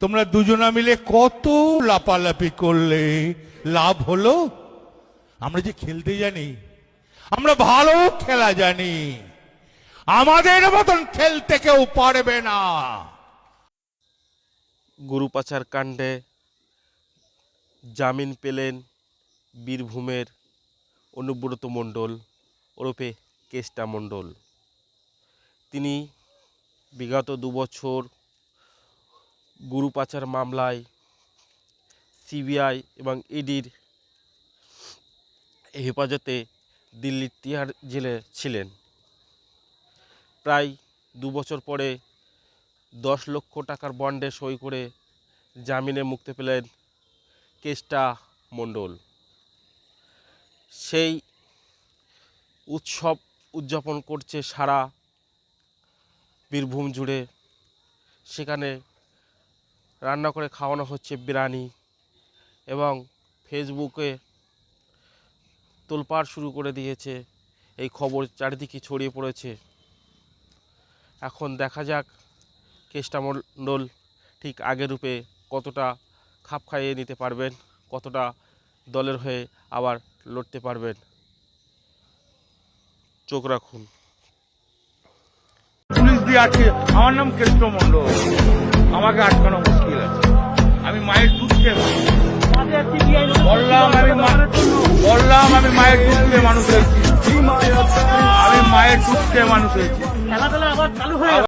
তোমরা দুজনা মিলে কত লাপালাপি করলে? লাভ হলো? আমরা যে খেলতে জানি, আমরা ভালো খেলা জানি, আমাদের মতন খেলতে কেউ পারবে না। গরু পাচার কাণ্ডে জামিন পেলেন বীরভূমের অনুব্রত মণ্ডল, ওরফে কেষ্টা মণ্ডল। তিনি বিগত দুবছর গরু পাচার মামলায়, সিবিআই এবং ইডির হেফাজতে দিল্লির তিহার জেলে ছিলেন। প্রায় দু বছর পরে দশ লক্ষ টাকার বন্ডে সই করে জামিনে মুক্তি পেলেন কেষ্টা মণ্ডল। সেই উৎসব উদযাপন করছে সারা বীরভূম জুড়ে। সেখানে রান্না করে খাওয়ানো হচ্ছে বিরিয়ানি এবং ফেসবুকে তোলপাড় শুরু করে দিয়েছে। এই খবর চারিদিকে ছড়িয়ে পড়েছে। এখন দেখা যাক কেষ্টামণ্ডল ঠিক আগের রূপে কতটা খাপ খাইয়ে নিতে পারবেন, কতটা দলের হয়ে আবার লড়তে পারবেন। চোখ রাখুন। পুলিশ দিয়ে আমার নাম কেষ্ট মন্ডল আমাকে আটকানো মায়ের দুধ খেয়ে বললাম আমি বললাম আমি মায়ের দুধ খেয়ে মানুষ হয়েছি। আমি মায়ের দুধ খেয়ে মানুষ হয়েছি। খেলাধুলা আবার চালু হয়ে